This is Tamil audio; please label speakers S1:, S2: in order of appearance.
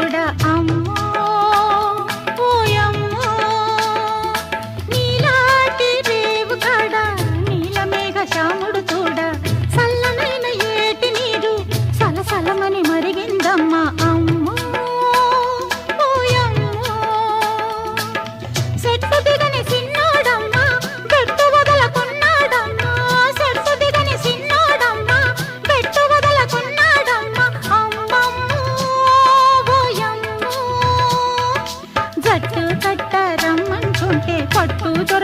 S1: కూడా అమ్మ